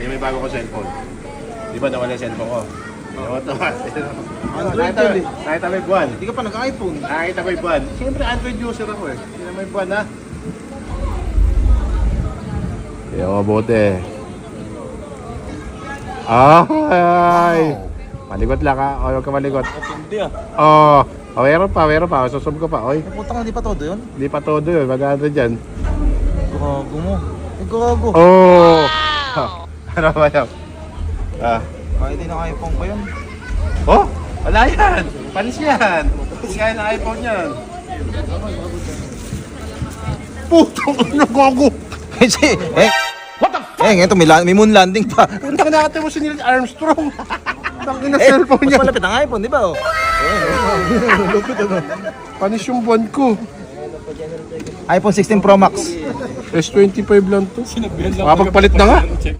Yung may bago ko cellphone. Di ba nawala yung cellphone ko? Ano to? Android Nakita- yun eh. Nakita yung buwan. Hindi ka pa nag-iPhone. Nakita ko yung buwan. Siyempre Android user ako eh. Hindi naman yung buwan ha. Yo, mabuti. Ay! Malikot lang ha. O, huwag ka malikot. Hindi ah. Oh, awero pa, awero pa. Susub ko pa. Oy, Puta ka, hindi pa todo yun. hindi pa todo yun. Maganda dyan. Gago mo. Ay, gago. Oh! Ano ba yun? Ah. Ay, hindi na iPhone pa yun. Oh! Wala yan! Panis yan! Kaya ng iPhone yan. Putong ano gago! Kasi, eh. What the fuck? Eh, ito, may, la- may moon landing pa. Puntang nakita mo si Neil Armstrong. Tangin na Eh, cellphone mas niya. malapit ang iPhone, di ba? Oh? Panis yung buwan ko. iPhone 16 Pro Max. S25 lang to. Makapagpalit na nga.